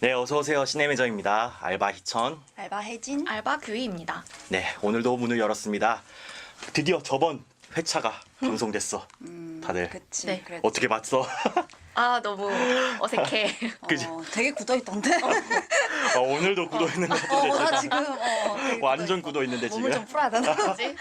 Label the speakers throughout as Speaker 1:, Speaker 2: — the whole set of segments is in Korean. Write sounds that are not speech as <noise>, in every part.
Speaker 1: 네, 어서 오세요. 신의 매장입니다. 알바 희천.
Speaker 2: 알바 혜진.
Speaker 3: 알바 교희입니다.
Speaker 1: 네, 오늘도 문을 열었습니다. 드디어 저번 회차가 방송됐어.
Speaker 2: 음,
Speaker 1: 다들
Speaker 2: 그치.
Speaker 3: 네.
Speaker 1: 어떻게 봤어?
Speaker 3: 아 너무 어색해. <laughs>
Speaker 1: 그지?
Speaker 2: 어, 되게 굳어 있던데.
Speaker 1: 아, 오늘도 굳어 있는 것
Speaker 2: 어,
Speaker 1: 같은데
Speaker 2: 나
Speaker 1: 지금.
Speaker 2: 지금 어, 되게
Speaker 1: 완전
Speaker 2: 굳어
Speaker 1: 굳어 있는데
Speaker 2: 있어. 몸을
Speaker 1: 지금.
Speaker 2: 좀 풀어야 되나?
Speaker 3: 뭐지?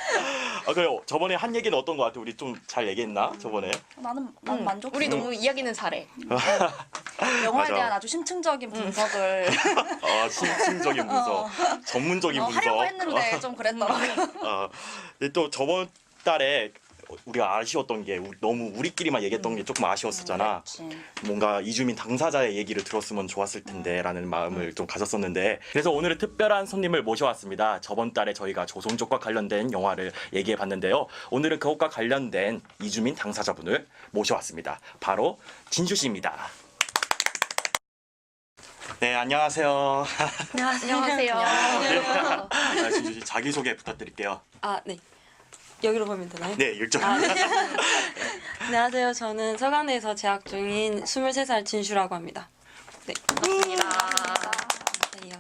Speaker 1: 아 그래 저번에 한 얘기는 어떤 것 같아? 우리 좀 잘 얘기했나? 저번에.
Speaker 2: 나는 난
Speaker 3: 응.
Speaker 2: 만족.
Speaker 3: 우리 너무 이야기는 잘해. <laughs>
Speaker 2: 영화에
Speaker 1: 맞아.
Speaker 2: 대한 아주 심층적인 분석을 <laughs>
Speaker 1: 아 심층적인 문서, <laughs> 전문적인
Speaker 2: 어,
Speaker 1: 문서.
Speaker 2: 하려고 했는데 좀 그랬더라고.
Speaker 1: 아, 근데 또 저번 달에 우리가 아쉬웠던 게 우- 너무 우리끼리만 얘기했던 게 조금 아쉬웠었잖아.
Speaker 2: 그치.
Speaker 1: 뭔가 이주민 당사자의 얘기를 들었으면 좋았을 텐데라는 마음을 좀 가졌었는데 그래서 오늘은 특별한 손님을 모셔왔습니다. 저번 달에 저희가 조선족과 관련된 영화를 얘기해 봤는데요. 오늘은 그것과 관련된 이주민 당사자분을 모셔왔습니다. 바로 진주 씨입니다. 네, 안녕하세요.
Speaker 3: 안녕하세요.
Speaker 1: 아, 진주 씨 자기 소개 부탁드릴게요.
Speaker 4: 아, 네. 여기로 보면 되나요?
Speaker 1: 네, 일정.
Speaker 4: 아, <laughs> 네. 안녕하세요. 저는 서강대에서 재학 중인 23살 진슈라고 합니다. 네.
Speaker 3: 반갑습니다.
Speaker 4: 안녕하세요.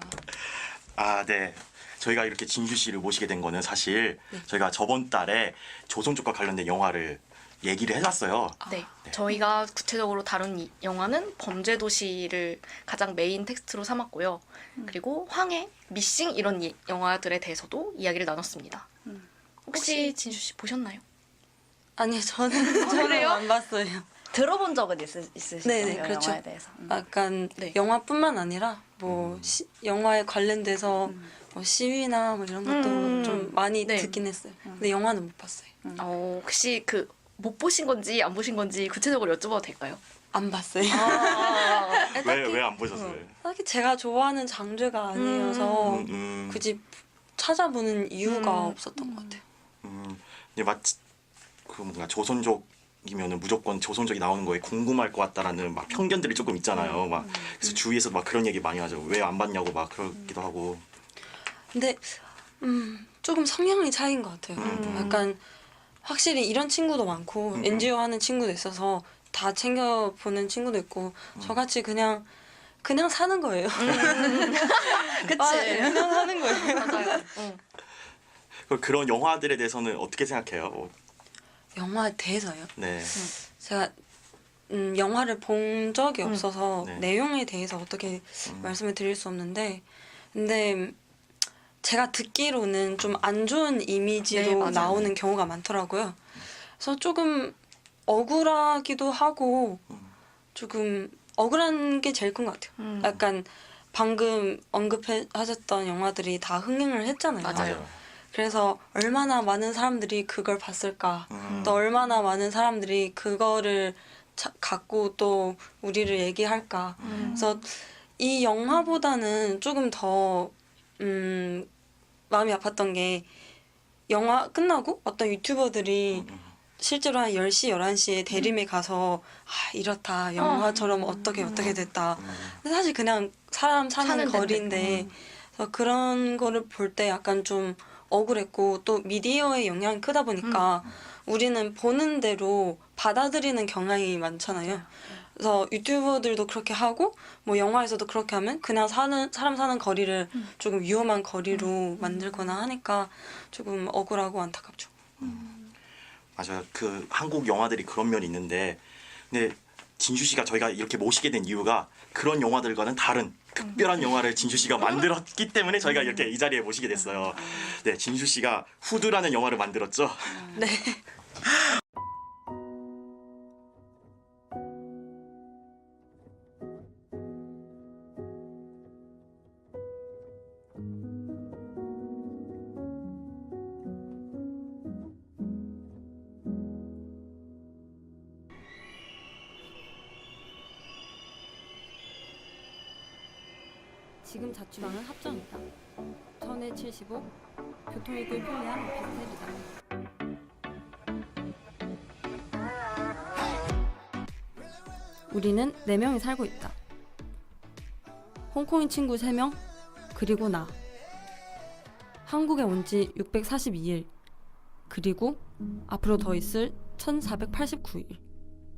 Speaker 1: 아, 네. 저희가 이렇게 진주 씨를 모시게 된 거는 사실 저희가 저번 달에 조선족과 관련된 영화를 얘기를 해놨어요.
Speaker 3: 네, 저희가 구체적으로 다룬 이 영화는 범죄 도시를 가장 메인 텍스트로 삼았고요. 그리고 황해, 미싱 이런 이- 영화들에 대해서도 이야기를 나눴습니다.
Speaker 2: 음.
Speaker 3: 혹시 진주 씨 보셨나요?
Speaker 4: 아니, 저는 저는 <laughs>
Speaker 3: 그래요?
Speaker 4: 안 봤어요.
Speaker 2: 들어본 적은 있으, 있으시죠?
Speaker 4: 네네, 그렇죠.
Speaker 2: 영화에 대해서. 음.
Speaker 4: 약간
Speaker 3: 네.
Speaker 4: 영화뿐만 아니라 뭐 시- 영화에 관련돼서 뭐 시위나 뭐 이런 것도
Speaker 3: 음.
Speaker 4: 좀 많이
Speaker 3: 네.
Speaker 4: 듣긴 했어요. 근데 영화는 못 봤어요.
Speaker 3: 어, 혹시 그 못 보신 건지 안 보신 건지 구체적으로 여쭤봐도 될까요?
Speaker 4: 안 봤어요.
Speaker 3: 아, <laughs>
Speaker 1: 왜 왜 안 보셨어요?
Speaker 4: 딱히 제가 좋아하는 장르가 아니어서
Speaker 1: 음, 음,
Speaker 4: 굳이 찾아보는 이유가
Speaker 3: 음.
Speaker 4: 없었던 것 같아요.
Speaker 1: 음, 근데 마치 그 뭔가 조선족이면은 무조건 조선족이 나오는 거에 궁금할 것 같다라는 막 편견들이 조금 있잖아요. 막 그래서 주위에서 막 그런 얘기 많이 하죠. 왜 안 봤냐고 막 그러기도 하고.
Speaker 4: 근데 음, 조금 성향의 차이인 것 같아요.
Speaker 1: 음.
Speaker 4: 약간 확실히 이런 친구도 많고
Speaker 1: 음.
Speaker 4: NGO 하는 친구도 있어서 다 챙겨 보는 친구도 있고
Speaker 1: 음.
Speaker 4: 저같이 그냥 그냥 사는 거예요. <laughs>
Speaker 2: 그치.
Speaker 4: 아, 그냥 사는 거예요.
Speaker 3: 맞아요. 응.
Speaker 1: 그- 그런 영화들에 대해서는 어떻게 생각해요? 어,
Speaker 4: 영화에 대해서요.
Speaker 1: 네.
Speaker 4: 제가 음, 영화를 본 적이
Speaker 3: 음.
Speaker 4: 없어서
Speaker 1: 네.
Speaker 4: 내용에 대해서 어떻게
Speaker 1: 음.
Speaker 4: 말씀을 드릴 수 없는데 근데 제가 듣기로는 좀 안 좋은
Speaker 3: 네,
Speaker 4: 이미지로
Speaker 3: 맞아요.
Speaker 4: 나오는 경우가 많더라고요. 그래서 조금 억울하기도 하고
Speaker 1: 음.
Speaker 4: 조금 억울한 게 제일 큰 것 같아요.
Speaker 3: 음.
Speaker 4: 약간 방금 언급하셨던 영화들이 다 흥행을 했잖아요.
Speaker 3: 맞아요.
Speaker 4: 그래서 얼마나 많은 사람들이 그걸 봤을까.
Speaker 1: 음.
Speaker 4: 또 얼마나 많은 사람들이 그거를 자- 갖고 또 우리를 얘기할까.
Speaker 3: 음.
Speaker 4: 그래서 이 영화보다는 조금 더 음, 마음이 아팠던 게 영화 끝나고 어떤 유튜버들이
Speaker 1: 음.
Speaker 4: 실제로 한 10시, 11시에 대림에 가서 아, 이렇다. 영화처럼 어. 떻게 어떻게 됐다.
Speaker 1: 음.
Speaker 4: 근데 사실 그냥 사람 사는. 거리인데
Speaker 3: 음.
Speaker 4: 그래서 그런 거를 볼 때 약간 좀 억울했고 또 미디어의 영향이 크다 보니까 우리는 보는 대로 받아들이는 경향이 많잖아요. 그래서 유튜버들도 그렇게 하고 뭐 영화에서도 그렇게 하면 그냥 사는 사람 사는 거리를 조금 위험한 거리로 만들거나 하니까 조금 억울하고 안타깝죠.
Speaker 1: 맞아요. 그 한국 영화들이 그런 면이 있는데, 근데 진주 씨가 저희가 이렇게 모시게 된 이유가 그런 영화들과는 다른 특별한 영화를 진주 씨가 만들었기 때문에 저희가 이렇게 이 자리에 모시게 됐어요. 네, 진주 씨가 후드라는 영화를 만들었죠.
Speaker 4: 네. <laughs> 15 교통이익을 편리한 오피스 텔이다. 우리는 4명이 살고 있다. 홍콩인 친구 3명, 그리고 나. 한국에 온 지 642일, 그리고 앞으로 더 있을 1489일.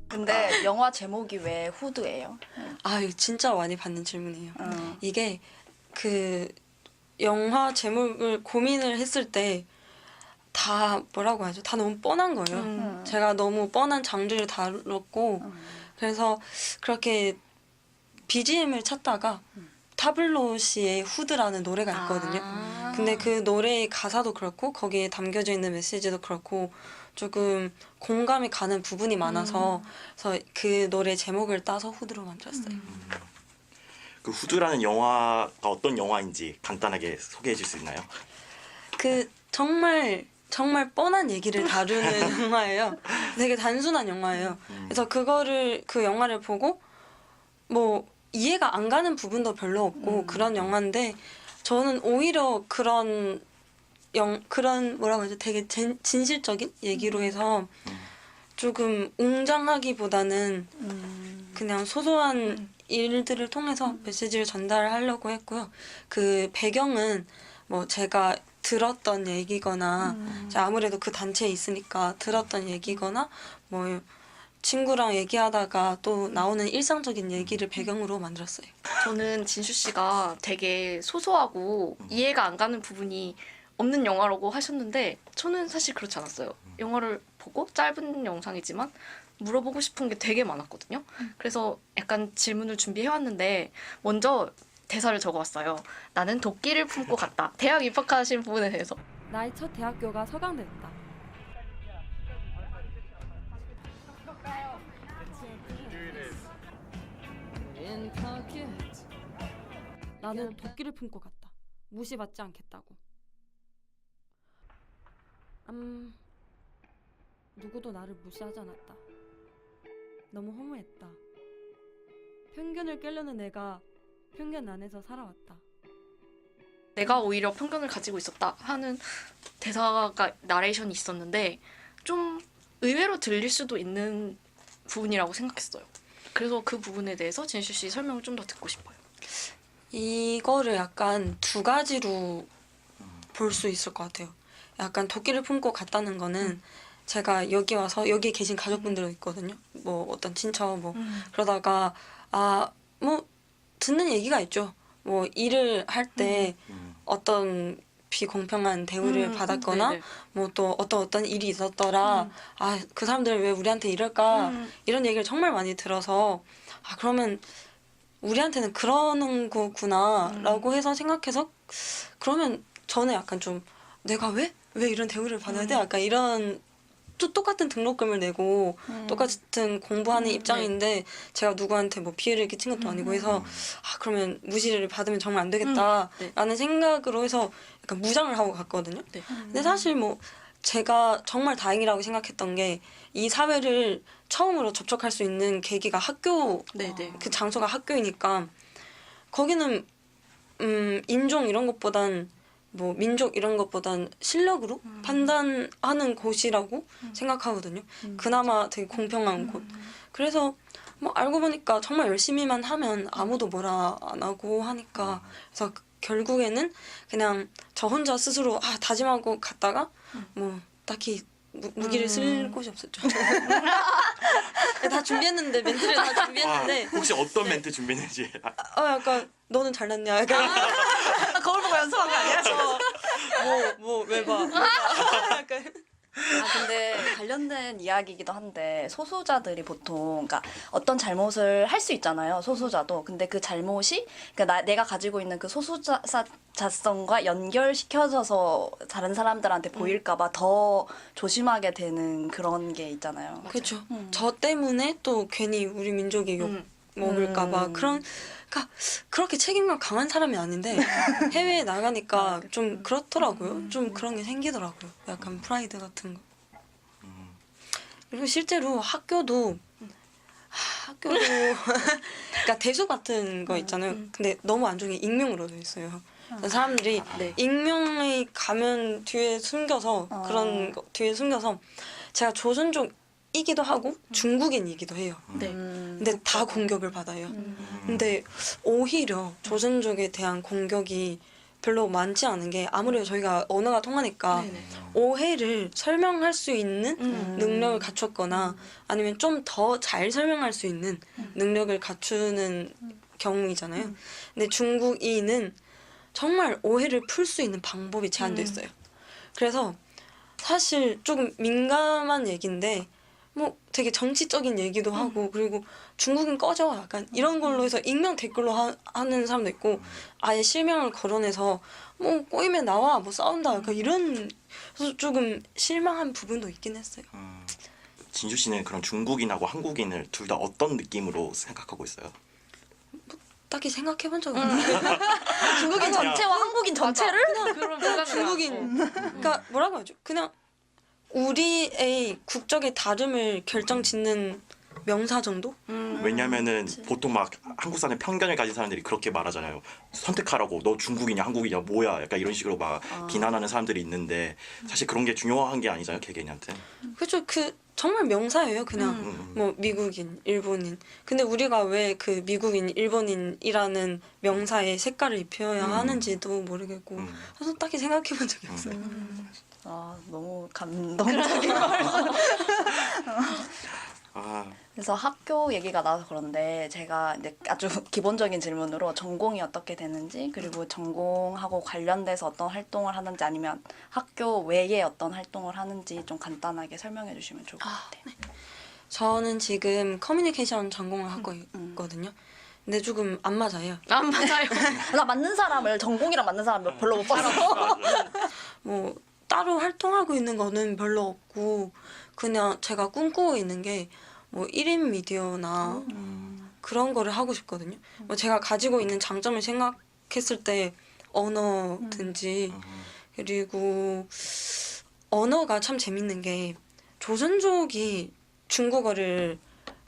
Speaker 2: 근데 영화 제목이 왜 후드예요?
Speaker 4: 아, 이거 진짜 많이 받는 질문이에요.
Speaker 2: 어.
Speaker 4: 이게 그 영화 제목을 고민을 했을 때 다 뭐라고 하죠? 다 너무 뻔한 거예요.
Speaker 2: 음.
Speaker 4: 제가 너무 뻔한 장르를 다뤘고 그래서 그렇게 BGM을 찾다가 타블로시의 후드라는 노래가 있거든요.
Speaker 3: 아.
Speaker 4: 근데 그 노래의 가사도 그렇고 거기에 담겨져 있는 메시지도 그렇고 조금 공감이 가는 부분이 많아서 그래서 그 노래 제목을 따서 후드로 만들었어요.
Speaker 1: 그 후드라는 영화가 어떤 영화인지 간단하게 소개해 줄 수 있나요?
Speaker 4: 그 정말 정말 뻔한 얘기를 다루는 <laughs> 영화예요. 되게 단순한 영화예요. 그래서 그거를 그 영화를 보고 뭐 이해가 안 가는 부분도 별로 없고 그런 영화인데 저는 오히려 그런 영 그런 뭐라고 하죠? 되게 진, 진실적인 얘기로 해서 조금 웅장하기보다는
Speaker 2: 음.
Speaker 4: 그냥 소소한 일들을 통해서 메시지를 전달하려고 했고요. 그 배경은 뭐 제가 들었던 얘기거나 이제 아무래도 그 단체에 있으니까 들었던 얘기거나 뭐 친구랑 얘기하다가 또 나오는 일상적인 얘기를 배경으로 만들었어요.
Speaker 3: 저는 진슈 씨가 되게 소소하고 이해가 안 가는 부분이 없는 영화라고 하셨는데 저는 사실 그렇지 않았어요. 영화를 보고 짧은 영상이지만 물어보고 싶은 게 되게 많았거든요. 그래서 약간 질문을 준비해 왔는데 먼저 대사를 적어왔어요. 나는 도끼를 품고 갔다. 대학 입학하신 부분에 대해서.
Speaker 5: 나의 첫 대학교가 서강대였다. 나는 도끼를 품고 갔다. 무시받지 않겠다고. 음, 누구도 나를 무시하지 않았다. 너무 허무했다. 편견을 깨려는 내가 편견 안에서 살아왔다.
Speaker 3: 내가 오히려 편견을 가지고 있었다 하는 대사가 나레이션이 있었는데 좀 의외로 들릴 수도 있는 부분이라고 생각했어요. 그래서 그 부분에 대해서 진슈 씨 설명을 좀 더 듣고 싶어요.
Speaker 4: 이거를 약간 두 가지로 볼 수 있을 것 같아요. 약간 도끼를 품고 갔다는 거는 제가 여기 와서 여기 계신 가족분들도 있거든요. 뭐 어떤 친척 뭐 그러다가 아 뭐 듣는 얘기가 있죠. 뭐 일을 할때
Speaker 1: 음.
Speaker 4: 어떤 비공평한 대우를
Speaker 3: 음,
Speaker 4: 받았거나
Speaker 3: 네네.
Speaker 4: 뭐또 어떤 어떤 일이 있었더라. 아그 사람들 왜 우리한테 이럴까
Speaker 3: 음.
Speaker 4: 이런 얘기를 정말 많이 들어서 아 그러면 우리한테는 그러는 거구나라고 해서 생각해서 그러면 저는 약간 좀 내가 왜 왜 이런 대우를 받아야 돼? 약간 이런 또 똑같은 등록금을 내고 똑같은 공부하는 입장인데 제가 누구한테 뭐 피해를 끼친 것도 아니고 해서 아 그러면 무시를 받으면 정말 안 되겠다라는
Speaker 3: 네.
Speaker 4: 생각으로 해서 약간 무장을 하고 갔거든요.
Speaker 3: 네.
Speaker 4: 근데 사실 뭐 제가 정말 다행이라고 생각했던 게 이 사회를 처음으로 접촉할 수 있는 계기가 학교
Speaker 3: 네네.
Speaker 4: 그 장소가 학교이니까 거기는 음 인종 이런 것보단 뭐 민족 이런 것보단 실력으로 판단하는 곳이라고 생각하거든요. 그나마 되게 공평한 곳. 그래서 뭐 알고 보니까 정말 열심히만 하면 아무도 뭐라 안 하고 하니까 그래서 결국에는 그냥 저 혼자 스스로 아 다짐하고 갔다가 뭐 딱히 무, 무기를 쓸 곳이 없었죠. <laughs> 다 준비했는데 멘트를 다
Speaker 1: 아,
Speaker 4: 준비했는데.
Speaker 1: 혹시 어떤 멘트 준비했는지. 아,
Speaker 4: 아 약간 너는 잘났냐 약간
Speaker 2: 연습한 거 아니야?
Speaker 4: 뭐뭐왜 봐? 왜 봐? <laughs> 약간
Speaker 2: 아 근데 관련된 이야기이기도 한데 소수자들이 보통 그러니까 어떤 잘못을 할 수 있잖아요 소수자도 근데 그 잘못이 그러니까 나, 내가 가지고 있는 그 소수자성과 연결시켜져서 다른 사람들한테 보일까봐 더 조심하게 되는 그런 게 있잖아요.
Speaker 4: 그렇죠. 저 때문에 또 괜히 우리 민족이 욕
Speaker 3: 음.
Speaker 4: 먹을까봐
Speaker 2: 음.
Speaker 4: 그런 그러니까 그렇게 책임감 강한 사람이 아닌데 <laughs> 해외에 나가니까 좀 그렇더라고요. 좀 그런 게 생기더라고요. 약간 프라이드 같은 거. 그리고 실제로 학교도 하, 학교도 <laughs> 그러니까 대수 같은 거 있잖아요. 근데 너무 안 좋은 게 익명으로 돼 있어요. 그래서 사람들이
Speaker 3: 네.
Speaker 4: 익명의 가면 뒤에 숨겨서
Speaker 2: 어.
Speaker 4: 그런 거 뒤에 숨겨서 제가 조선족 이기도 하고 중국인이기도 해요.
Speaker 3: 네.
Speaker 2: 음,
Speaker 4: 근데 다 공격을 받아요.
Speaker 2: 음.
Speaker 4: 근데 오히려 조선족에 대한 공격이 별로 많지 않은 게 아무래도 저희가 언어가 통하니까
Speaker 3: 네네.
Speaker 4: 오해를 설명할 수 있는
Speaker 3: 음.
Speaker 4: 능력을 갖췄거나 아니면 좀 더 잘 설명할 수 있는 능력을 갖추는 경우이잖아요. 근데 중국인은 정말 오해를 풀 수 있는 방법이 제한돼 있어요. 그래서 사실 조금 민감한 얘기인데 뭐 되게 정치적인 얘기도 하고 그리고 중국인 꺼져. 약간 이런 걸로 해서 익명 댓글로 하, 하는 사람도 있고 아예 실명을 거론해서 뭐 꼬이면 나와 뭐 싸운다. 약간 이런 그래서 조금 실망한 부분도 있긴 했어요.
Speaker 1: 음, 진주 씨는 그럼 중국인하고 한국인을 둘 다 어떤 느낌으로 생각하고 있어요?
Speaker 4: 딱히 생각해 본 적은 없는데 <laughs>
Speaker 2: 중국인 전체와 한국인 전체를?
Speaker 3: 그런 불가능한-
Speaker 4: 중국인. 그러니까 뭐라고 하죠? 그냥 우리의 국적의 다름을 결정짓는 명사 정도?
Speaker 3: 음.
Speaker 1: 왜냐면은 보통 막 한국 사람 편견을 가진 사람들이 그렇게 말하잖아요. 선택하라고 너 중국이냐 한국이냐 뭐야 약간 이런 식으로 막 비난하는 사람들이 있는데 사실 그런 게 중요한 게 아니잖아요 개개인한테.
Speaker 4: 그죠? 그 정말 명사예요. 그냥
Speaker 1: 음.
Speaker 4: 뭐 미국인, 일본인. 근데 우리가 왜 그 미국인, 일본인이라는 명사에 색깔을 입혀야
Speaker 1: 음.
Speaker 4: 하는지도 모르겠고
Speaker 1: 음.
Speaker 4: 그래서 딱히 생각해 본 적이 없어요.
Speaker 2: 아 너무 감동적인 걸.
Speaker 1: 아
Speaker 2: 그래서 학교 얘기가 나와서 그런데 제가 이제 아주 <laughs> 기본적인 질문으로 전공이 어떻게 되는지 그리고 전공하고 관련돼서 어떤 활동을 하는지 아니면 학교 외에 어떤 활동을 하는지 좀 간단하게 설명해 주시면 좋을 것 같아요.
Speaker 4: 저는 지금 커뮤니케이션 전공을 하고
Speaker 2: 음.
Speaker 4: 있거든요. 근데 조금 안 맞아요.
Speaker 3: 안 맞아요. <laughs>
Speaker 2: 나 맞는 사람을 전공이랑 맞는 사람을 별로 못 봤어.
Speaker 4: 뭐 따로 활동하고 있는 거는 별로 없고 그냥 제가 꿈꾸고 있는 게 뭐 1인 미디어나 그런 거를 하고 싶거든요. 뭐 제가 가지고 있는 장점을 생각했을 때 언어든지 그리고 언어가 참 재밌는 게 조선족이 중국어를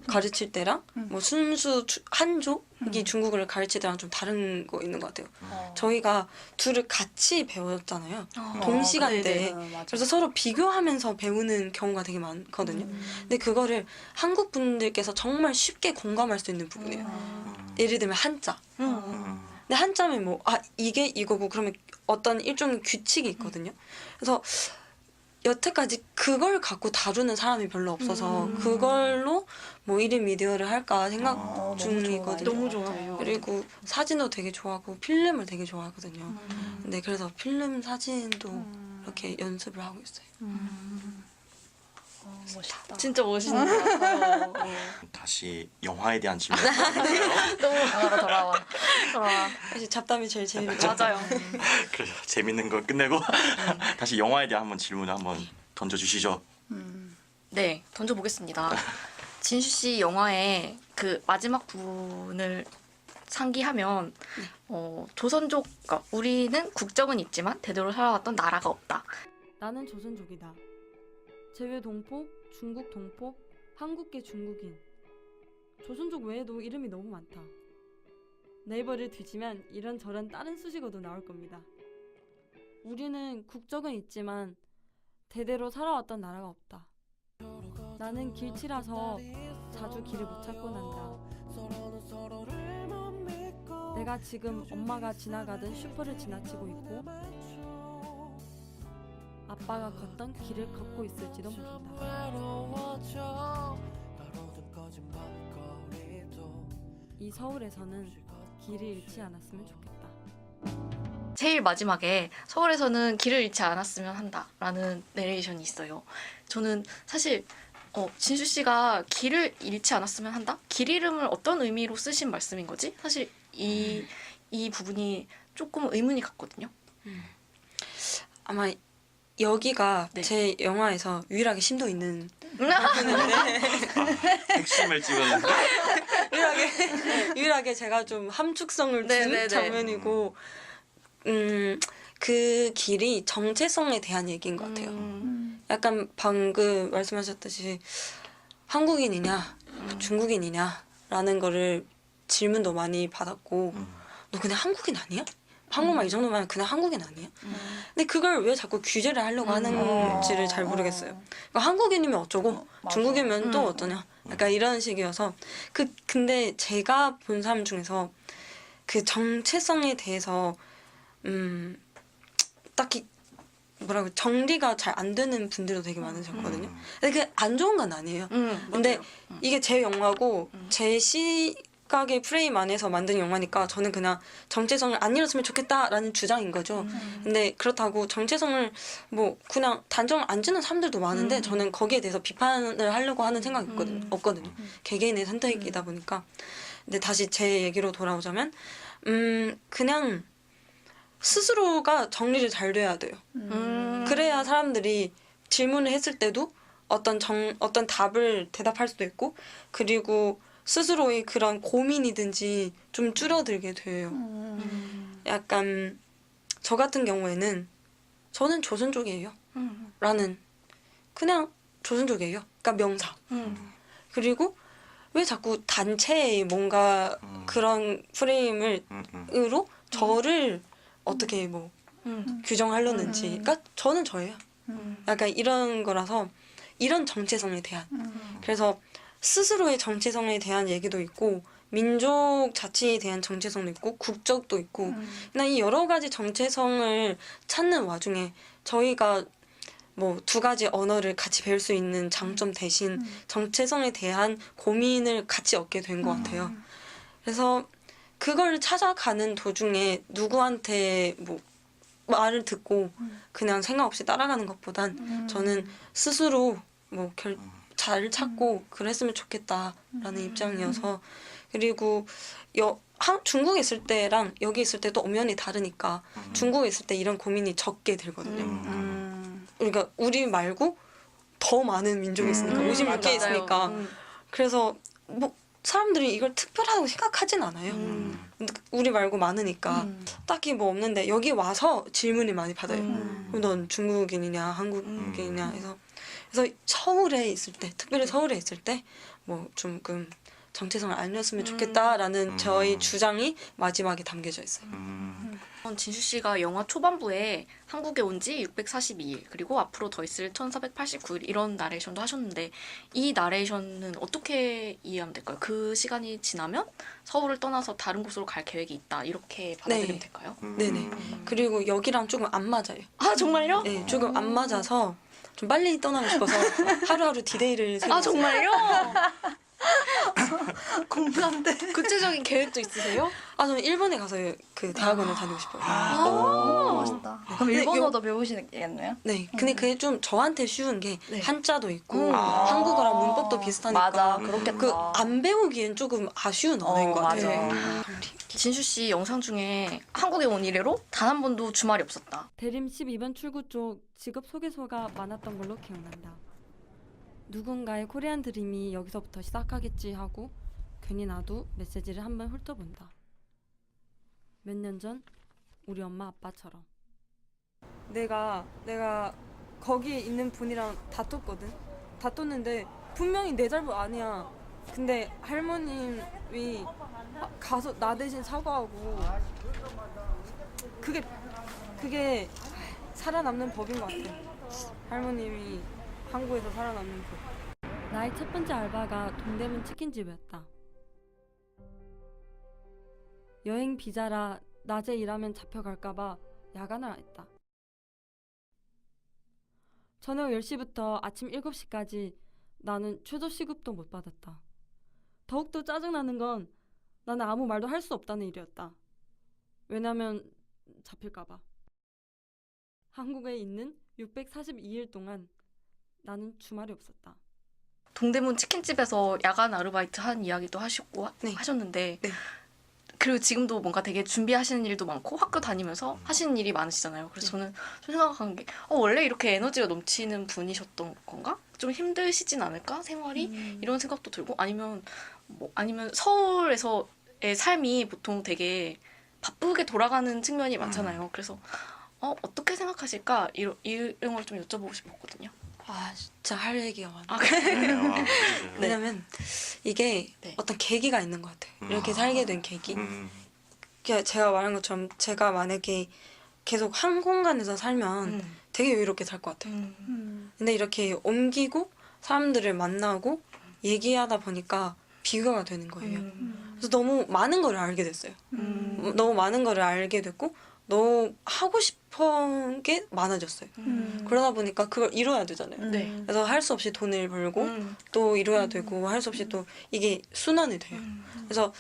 Speaker 4: 가르칠 때랑 뭐 순수 주- 한족 이 중국어를 가르칠 때랑 좀 다른 거 있는 것 같아요.
Speaker 2: 어.
Speaker 4: 저희가 둘을 같이 배웠잖아요.
Speaker 3: 어,
Speaker 4: 동시간대에.
Speaker 2: 네네. 어, 맞아.
Speaker 4: 그래서 서로 비교하면서 배우는 경우가 되게 많거든요. 근데 그거를 한국 분들께서 정말 쉽게 공감할 수 있는 부분이에요. 예를 들면 한자.
Speaker 1: 음.
Speaker 4: 근데 한자면 뭐, 아, 이게 이거고, 그러면 어떤 일종의 규칙이 있거든요. 그래서 여태까지 그걸 갖고 다루는 사람이 별로 없어서 그걸로 뭐 1인 미디어를 할까 생각
Speaker 1: 어,
Speaker 2: 너무
Speaker 4: 중이거든요.
Speaker 3: 너무 좋아요.
Speaker 4: 그리고 사진도 되게 좋아하고 필름을 되게 좋아하거든요. 근데 그래서 필름 사진도 이렇게 연습을 하고 있어요.
Speaker 2: 어, 멋있다.
Speaker 3: 진짜 멋있는 것 같아요.
Speaker 1: 다시 영화에 대한 질문.
Speaker 2: 영화로 <laughs> 돌아와. 돌아와.
Speaker 4: 사실 잡담이 제일 재밌죠.
Speaker 3: 맞아요. <laughs>
Speaker 1: 그래서 재밌는 걸 끝내고 <laughs> 다시 영화에 대한 한번 질문을 한번 던져주시죠.
Speaker 3: 네, 던져보겠습니다. 진슈 씨 영화의 그 마지막 부분을 상기하면 어, 조선족, 그러니까 우리는 국적은 있지만 대대로 살아왔던 나라가 없다.
Speaker 5: 나는 조선족이다. 제외 동포, 중국 동포, 한국계 중국인. 조선족 외에도 이름이 너무 많다. 네이버를 뒤지면 이런저런 다른 수식어도 나올 겁니다. 우리는 국적은 있지만 대대로 살아왔던 나라가 없다. 나는 길치라서 자주 길을 못 찾곤 한다. 내가 지금 엄마가 지나가던 슈퍼를 지나치고 있고 아빠가 걷던 길을 걷고 있을지도 모른다. 이 서울에서는 길을 잃지 않았으면 좋겠다.
Speaker 3: 제일 마지막에 서울에서는 길을 잃지 않았으면 한다라는 내레이션이 있어요. 저는 사실 어, 진수 씨가 길을 잃지 않았으면 한다? 길 이름을 어떤 의미로 쓰신 말씀인 거지? 사실 이, 이 부분이 조금 의문이 갔거든요.
Speaker 4: 아마 여기가
Speaker 3: 네.
Speaker 4: 제 영화에서 유일하게 심도 있는 <laughs>
Speaker 1: 핵심을 찍은 <laughs>
Speaker 4: 유일하게 유일하게 제가 좀 함축성을
Speaker 3: 네,
Speaker 4: 준
Speaker 3: 네, 네.
Speaker 4: 장면이고 음 그 길이 정체성에 대한 얘기인 것 같아요.
Speaker 3: 음,
Speaker 4: 약간 방금 말씀하셨듯이 한국인이냐 중국인이냐라는 거를 질문도 많이 받았고
Speaker 1: 음.
Speaker 4: 너 그냥 한국인 아니야? 한국말 이 정도면 그냥 한국인 아니야? 근데 그걸 왜 자꾸 규제를 하려고 하는지를 잘 모르겠어요. 그러니까 한국인이면 어쩌고
Speaker 2: 맞아.
Speaker 4: 중국이면 또
Speaker 3: 음.
Speaker 4: 어떠냐? 약간 이런 식이어서 그 근데 제가 본 사람 중에서 그 정체성에 대해서 음 딱히 뭐라고 정리가 잘 안 되는 분들도 되게 많으셨거든요.
Speaker 1: 음.
Speaker 4: 근데 그안 좋은 건 아니에요.
Speaker 3: 음,
Speaker 4: 근데.
Speaker 3: 음.
Speaker 4: 이게 제 영화고
Speaker 3: 음.
Speaker 4: 제시 각의 프레임 안에서 만든 영화니까 저는 그냥 정체성을 안 잃었으면 좋겠다라는 주장인 거죠.
Speaker 3: 음.
Speaker 4: 근데 그렇다고 정체성을 뭐 그냥 단정을 안 지는 사람들도 많은데
Speaker 3: 음.
Speaker 4: 저는 거기에 대해서 비판을 하려고 하는 생각이 없거든요.
Speaker 3: 음.
Speaker 4: 없거든요. 개개인의 선택이다 보니까. 근데 다시 제 얘기로 돌아오자면 음 그냥 스스로가 정리를 잘 돼야 돼요.
Speaker 3: 음.
Speaker 4: 그래야 사람들이 질문을 했을 때도 어떤 정 어떤 답을 대답할 수도 있고 그리고 스스로의 그런 고민이든지 좀 줄어들게 돼요.
Speaker 3: 음.
Speaker 4: 약간 저 같은 경우에는 저는 조선족이에요.
Speaker 3: 음.
Speaker 4: 라는 그냥 조선족이에요. 그러니까 명사.
Speaker 3: 음.
Speaker 4: 그리고 왜 자꾸 단체의 뭔가
Speaker 1: 음.
Speaker 4: 그런 프레임을
Speaker 1: 음, 음.
Speaker 4: 으로 저를 어떻게 뭐
Speaker 3: 음.
Speaker 4: 규정하려는지.
Speaker 2: 음.
Speaker 4: 그러니까 저는 저예요.
Speaker 3: 음.
Speaker 4: 약간 이런 거라서 이런 정체성에 대한
Speaker 2: 음.
Speaker 4: 그래서 스스로의 정체성에 대한 얘기도 있고 민족 자체에 대한 정체성도 있고 국적도 있고
Speaker 2: 음.
Speaker 4: 그냥 이 여러 가지 정체성을 찾는 와중에 저희가 뭐 두 가지 언어를 같이 배울 수 있는 장점 대신
Speaker 2: 음.
Speaker 4: 정체성에 대한 고민을 같이 얻게 된 것 같아요.
Speaker 2: 음.
Speaker 4: 그래서 그걸 찾아가는 도중에 누구한테 뭐 말을 듣고
Speaker 2: 음.
Speaker 4: 그냥 생각 없이 따라가는 것보단
Speaker 2: 음.
Speaker 4: 저는 스스로 뭐결
Speaker 1: 음.
Speaker 4: 잘 찾고 그랬으면 좋겠다라는
Speaker 2: 음.
Speaker 4: 입장이어서 그리고 여 한, 중국에 있을 때랑 여기 있을 때도 엄연히 다르니까
Speaker 1: 음.
Speaker 4: 중국에 있을 때 이런 고민이 적게 들거든요.
Speaker 1: 음.
Speaker 2: 음.
Speaker 4: 그러니까 우리 말고 더 많은 민족이 있으니까
Speaker 1: 음,
Speaker 4: 56개
Speaker 3: 맞아요.
Speaker 4: 있으니까
Speaker 3: 음.
Speaker 4: 그래서 뭐 사람들이 이걸 특별하다고 생각하진 않아요.
Speaker 3: 음.
Speaker 4: 근데 우리 말고 많으니까
Speaker 3: 음.
Speaker 4: 딱히 뭐 없는데 여기 와서 질문을 많이 받아요.
Speaker 3: 음.
Speaker 4: 그럼 넌 중국인이냐 한국인이냐 해서 그래서 서울에 있을 때 특별히 서울에 있을 때 뭐 조금 정체성을 알렸으면 좋겠다라는
Speaker 1: 음.
Speaker 4: 저희 주장이 마지막에 담겨져 있어요.
Speaker 1: 음.
Speaker 3: 진슈 씨가 영화 초반부에 한국에 온 지 642일 그리고 앞으로 더 있을 1489일 이런 나레이션도 하셨는데 이 나레이션은 어떻게 이해하면 될까요? 그 시간이 지나면 서울을 떠나서 다른 곳으로 갈 계획이 있다 이렇게 받아들이면
Speaker 4: 네.
Speaker 3: 될까요?
Speaker 1: 음.
Speaker 4: 네네. 그리고 여기랑 조금 안 맞아요.
Speaker 3: 아 정말요?
Speaker 4: 네, 조금 안 맞아서 좀 빨리 떠나고 싶어서 <laughs> 하루하루 디데이를
Speaker 3: 아. 정말요? <laughs>
Speaker 2: 공감돼.
Speaker 3: 구체적인 계획도 있으세요?
Speaker 4: 아 저는 일본에 가서 그 대학원을 다니고 싶어요.
Speaker 2: 아,
Speaker 1: 오.
Speaker 2: 멋있다. 그럼
Speaker 4: 근데
Speaker 2: 일본어도 배우시겠네요?
Speaker 4: 네, 근데 그게 좀 저한테 쉬운 게
Speaker 3: 네.
Speaker 4: 한자도 있고
Speaker 3: 음.
Speaker 2: 아.
Speaker 4: 한국어랑 문법도 비슷하니까
Speaker 2: 맞아,
Speaker 1: 음.
Speaker 2: 그렇겠다.
Speaker 4: 그 안 배우기엔 조금 아쉬운 언어인
Speaker 2: 어,
Speaker 4: 것 같아요.
Speaker 2: 맞아.
Speaker 3: 진슈 씨 영상 중에 한국에 온 이래로 단 한 번도 주말이 없었다.
Speaker 5: 대림 12번 출구 쪽 직업 소개서가 많았던 걸로 기억난다. 누군가의 코리안 드림이 여기서부터 시작하겠지 하고 괜히 나도 메시지를 한번 훑어본다. 몇 년 전 우리 엄마 아빠처럼. 내가 내가 거기 있는 분이랑 다퉜거든. 다퉜는데 분명히 내 잘못 아니야. 근데 할머님이 가서 나 대신 사과하고 그게 그게 살아남는 법인 것 같아. 할머님이 한국에서 살아남는 법. 나의 첫 번째 알바가 동대문 치킨집이었다. 여행 비자라 낮에 일하면 잡혀갈까봐 야간을 했다. 저녁 10시부터 아침 7시까지 나는 최저 시급도 못 받았다. 더욱더 짜증나는 건 나는 아무 말도 할 수 없다는 일이었다. 왜냐면 잡힐까봐. 한국에 있는 642일 동안 나는 주말이 없었다.
Speaker 3: 동대문 치킨집에서 야간 아르바이트 한 이야기도 하셨고 하-
Speaker 4: 네.
Speaker 3: 하셨는데
Speaker 4: 네.
Speaker 3: 그리고 지금도 뭔가 되게 준비하시는 일도 많고 학교 다니면서
Speaker 1: 음.
Speaker 3: 하시는 일이 많으시잖아요. 그래서
Speaker 4: 네.
Speaker 3: 저는 좀 생각한 게 어, 원래 이렇게 에너지가 넘치는 분이셨던 건가? 좀 힘드시진 않을까 생활이
Speaker 2: 음.
Speaker 3: 이런 생각도 들고 아니면 뭐 아니면 서울에서의 삶이 보통 되게 바쁘게 돌아가는 측면이
Speaker 1: 음.
Speaker 3: 많잖아요. 그래서 어, 어떻게 생각하실까 이런 이런 걸 좀 여쭤보고 싶었거든요.
Speaker 4: 아 진짜 할 얘기가 많아.
Speaker 3: 아?
Speaker 1: 네. <laughs>
Speaker 4: 왜냐면 이게
Speaker 3: 네.
Speaker 4: 어떤 계기가 있는 것 같아요.
Speaker 1: 음.
Speaker 4: 이렇게 살게 된 계기.
Speaker 1: 음.
Speaker 4: 그러니까 제가 말한 것처럼 제가 만약에 계속 한 공간에서 살면
Speaker 3: 음.
Speaker 4: 되게 여유롭게 살 것 같아요.
Speaker 3: 음.
Speaker 2: 음.
Speaker 4: 근데 이렇게 옮기고 사람들을 만나고 얘기하다 보니까 비교가 되는 거예요.
Speaker 3: 음.
Speaker 4: 그래서 너무 많은 걸 알게 됐어요.
Speaker 3: 음.
Speaker 4: 너무 많은 걸 알게 됐고 너무 하고 싶은 게 많아졌어요.
Speaker 2: 음.
Speaker 4: 그러다 보니까 그걸 이뤄야 되잖아요.
Speaker 3: 네.
Speaker 4: 그래서 할 수 없이 돈을 벌고
Speaker 3: 음.
Speaker 4: 또 이뤄야 되고 할 수 없이 또 이게 순환이 돼요.
Speaker 3: 음.
Speaker 4: 그래서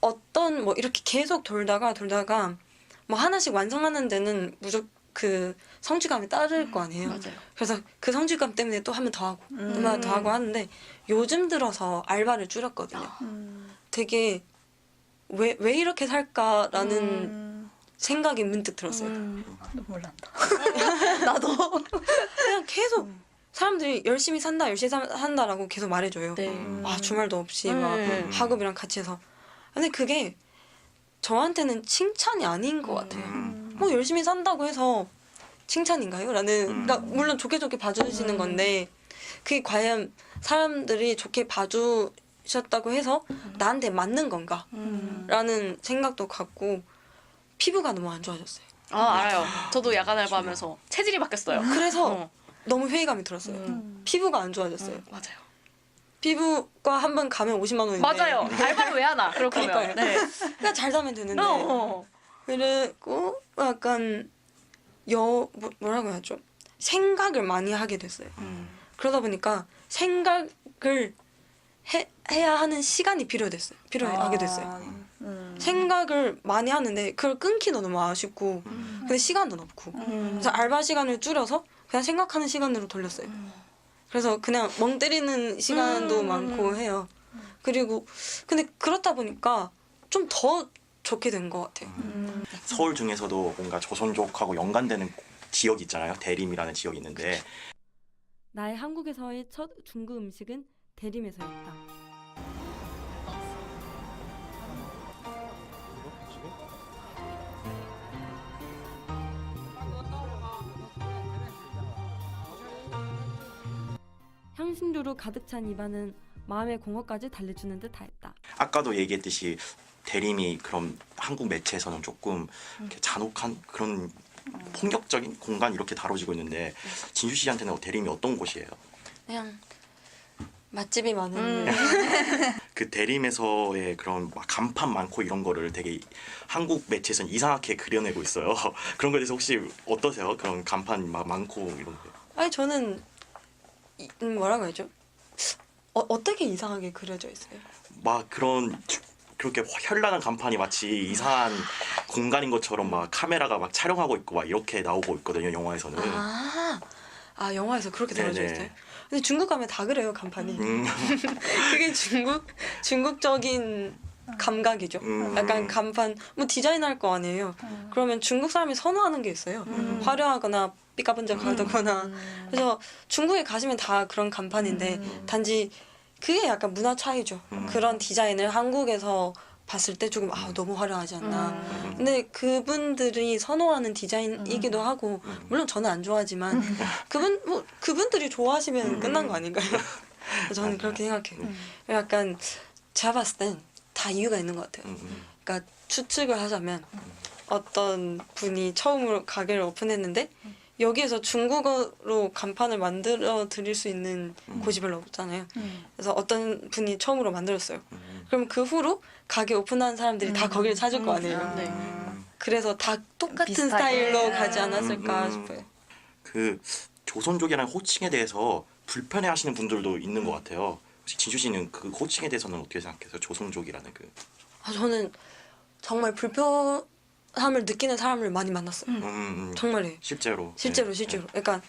Speaker 4: 어떤 뭐 이렇게 계속 돌다가 돌다가 뭐 하나씩 완성하는 데는 무조건 그 성취감이 따를 거 아니에요.
Speaker 3: 맞아요.
Speaker 4: 그래서 그 성취감 때문에 또한번더 하고 또
Speaker 2: 음.
Speaker 4: 한번더 하고 하는데 요즘 들어서 알바를 줄였거든요.
Speaker 2: 음.
Speaker 4: 되게 왜, 왜 이렇게 살까라는
Speaker 2: 음.
Speaker 4: 생각이 문득 들었어요.
Speaker 3: 음.
Speaker 2: 몰란다. <laughs> 나도.
Speaker 4: 그냥 계속 사람들이 열심히 산다, 열심히 산- 산다라고 계속 말해줘요.
Speaker 3: 네.
Speaker 1: 음.
Speaker 4: 아 주말도 없이 막
Speaker 3: 음.
Speaker 4: 학업이랑 같이 해서. 근데 그게 저한테는 칭찬이 아닌 것 같아요.
Speaker 1: 음.
Speaker 4: 뭐 열심히 산다고 해서 칭찬인가요? 라는
Speaker 1: 음.
Speaker 4: 그러니까 물론 좋게 좋게 봐주시는 건데 그게 과연 사람들이 좋게 봐주셨다고 해서 나한테 맞는 건가?
Speaker 3: 음.
Speaker 4: 라는 생각도 갖고 피부가 너무 안 좋아졌어요.
Speaker 3: 아 알아요. 저도 야간 알바하면서 체질이 바뀌었어요.
Speaker 4: 그래서
Speaker 3: 어.
Speaker 4: 너무 회의감이 들었어요.
Speaker 3: 음.
Speaker 4: 피부가 안 좋아졌어요.
Speaker 3: 음, 맞아요.
Speaker 4: 피부과 한 번 가면 50만 원인데
Speaker 3: 맞아요. 알바를 왜 하나? <laughs> 그럴 거면.
Speaker 4: 그러니까요.
Speaker 3: 네.
Speaker 4: 그냥 잘 사면 되는데
Speaker 3: 어, 어.
Speaker 4: 그리고 약간 여 뭐, 뭐라고 해야죠? 생각을 많이 하게 됐어요.
Speaker 3: 음.
Speaker 4: 그러다 보니까 생각을 해, 해야 하는 시간이 필요됐어요. 필요하게 됐어요.
Speaker 2: 음.
Speaker 4: 생각을 많이 하는데 그걸 끊기도 너무 아쉽고 근데 시간도 없고
Speaker 3: 음.
Speaker 4: 그래서 알바 시간을 줄여서 그냥 생각하는 시간으로 돌렸어요. 그래서 그냥 멍 때리는 시간도
Speaker 3: 음.
Speaker 4: 많고 해요. 그리고 근데 그렇다 보니까 좀더 좋게 된 것 같아요.
Speaker 2: 음.
Speaker 1: 서울 중에서도 뭔가 조선족하고 연관되는 지역이 있잖아요. 대림이라는 지역이 있는데
Speaker 5: 나의 한국에서의 첫 중국 음식은 대림에서였다. 향신료로 가득 찬 입안은 마음의 공허까지 달래주는 듯하였다.
Speaker 1: 아까도 얘기했듯이 대림이 그런 한국 매체에서는 조금 이렇게 잔혹한 그런 폭력적인 공간 이렇게 다뤄지고 있는데 진주 씨한테는 대림이 어떤 곳이에요?
Speaker 4: 그냥 맛집이 많은
Speaker 3: 음. <laughs>
Speaker 1: 그 대림에서의 그런 막 간판 많고 이런 거를 되게 한국 매체에서는 이상하게 그려내고 있어요. <laughs> 그런 거에 대해서 혹시 어떠세요? 그런 간판 막 많고 이런 거.
Speaker 4: 아니 저는 이- 음, 뭐라고 해야죠? 어, 어떻게 이상하게 그려져 있어요?
Speaker 1: 막 그런 주- 그렇게 현란한 간판이 마치 이상한 공간인 것처럼 막 카메라가 막 촬영하고 있고 막 이렇게 나오고 있거든요 영화에서는.
Speaker 4: 아, 아 영화에서 그렇게 다뤄져
Speaker 1: 네네.
Speaker 4: 있어요? 근데 중국 가면 다 그래요 간판이.
Speaker 1: 음, <laughs>
Speaker 4: 그게 중국 중국적인 감각이죠.
Speaker 1: 음.
Speaker 4: 약간 간판 뭐 디자인할 거 아니에요. 그러면 중국 사람이 선호하는 게 있어요.
Speaker 3: 음.
Speaker 4: 화려하거나 삐까번쩍하거나. 그래서 중국에 가시면 다 그런 간판인데 단지 그게 약간 문화 차이죠.
Speaker 1: 음.
Speaker 4: 그런 디자인을 한국에서 봤을 때 조금 아 너무 화려하지 않나.
Speaker 3: 음.
Speaker 4: 근데 그분들이 선호하는 디자인이기도 하고 물론 저는 안 좋아하지만 <laughs> 그분 뭐 그분들이 좋아하시면
Speaker 1: 음.
Speaker 4: 끝난 거 아닌가요? <laughs> 저는 그렇게 생각해요. 약간 제가 봤을 땐 다 이유가 있는 것 같아요.
Speaker 1: 음, 음.
Speaker 4: 그러니까 추측을 하자면 어떤 분이 처음으로 가게를 오픈했는데 여기에서 중국어로 간판을 만들어 드릴 수 있는
Speaker 1: 음.
Speaker 4: 곳이 별로 없잖아요.
Speaker 2: 음.
Speaker 4: 그래서 어떤 분이 처음으로 만들었어요.
Speaker 1: 음.
Speaker 4: 그럼 그 후로 가게 오픈한 사람들이 다
Speaker 2: 음.
Speaker 4: 거기를 찾을 거 아니에요.
Speaker 2: 음.
Speaker 3: 네.
Speaker 1: 음.
Speaker 4: 그래서 다 똑같은
Speaker 2: 비슷하게.
Speaker 4: 스타일로 가지
Speaker 2: 음.
Speaker 4: 않았을까
Speaker 1: 음.
Speaker 4: 싶어요.
Speaker 1: 그 조선족이라는 호칭에 대해서 불편해하시는 분들도 있는 것 같아요. 혹시 진주 씨는 그 호칭에 대해서는 어떻게 생각해요? 조선족이라는 그.
Speaker 4: 아, 저는 정말 불편 함을 느끼는 사람을 많이 만났어요.
Speaker 1: 음, 음.
Speaker 4: 정말이에요.
Speaker 1: 실제로.
Speaker 4: 실제로
Speaker 1: 네.
Speaker 4: 실제로. 그러니까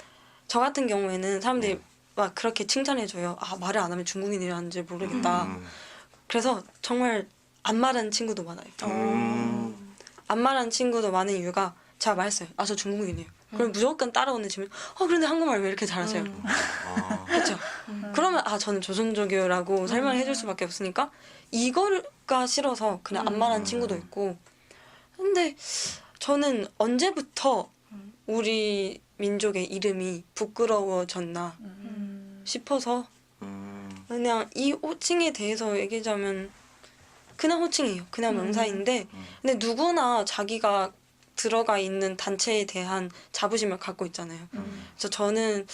Speaker 4: 저 같은 경우에는 사람들이
Speaker 1: 네.
Speaker 4: 막 그렇게 칭찬해줘요. 아 말을 안 하면 중국인이라는지 모르겠다.
Speaker 1: 음.
Speaker 4: 그래서 정말 안 말하는 친구도 많아요.
Speaker 1: 음.
Speaker 4: 안 말하는 친구도 많은 이유가 제가 말했어요. 아 저 중국인이에요. 그럼 무조건 따라오는 질문. 어 그런데 한국말 왜 이렇게 잘하세요?
Speaker 3: 음.
Speaker 1: 아. <laughs>
Speaker 4: 그렇죠. 그러면 아 저는 조선족이라고 설명을 해줄 수밖에 없으니까 이거가 싫어서 그냥 안 말하는
Speaker 1: 음.
Speaker 4: 친구도 있고. 근데 저는 언제부터 우리 민족의 이름이 부끄러워졌나
Speaker 2: 음.
Speaker 4: 싶어서
Speaker 1: 음.
Speaker 4: 그냥 이 호칭에 대해서 얘기하자면 그냥 호칭이에요. 그냥 명사인데
Speaker 1: 음.
Speaker 4: 근데 누구나 자기가 들어가 있는 단체에 대한 자부심을 갖고 있잖아요.
Speaker 2: 음.
Speaker 4: 그래서 저는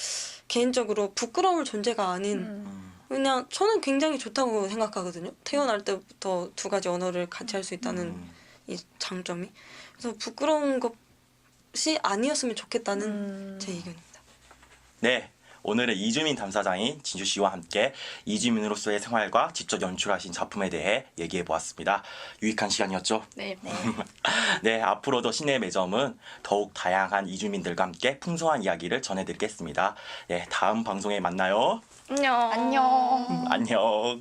Speaker 4: 개인적으로 부끄러울 존재가 아닌
Speaker 2: 음.
Speaker 4: 그냥 저는 굉장히 좋다고 생각하거든요. 태어날 때부터 두 가지 언어를 같이 할 수 있다는
Speaker 1: 음.
Speaker 4: 이 장점이. 그래서 부끄러운 것이 아니었으면 좋겠다는
Speaker 2: 음.
Speaker 4: 제 의견입니다.
Speaker 1: 네. 오늘은 이주민 담사장인 진주 씨와 함께 이주민으로서의 생활과 직접 연출하신 작품에 대해 얘기해 보았습니다. 유익한 시간이었죠?
Speaker 3: 네. <laughs>
Speaker 1: 네, 앞으로도 시내 매점은 더욱 다양한 이주민들과 함께 풍성한 이야기를 전해드리겠습니다. 네, 다음 방송에 만나요.
Speaker 3: 안녕.
Speaker 2: 안녕.
Speaker 1: 안녕.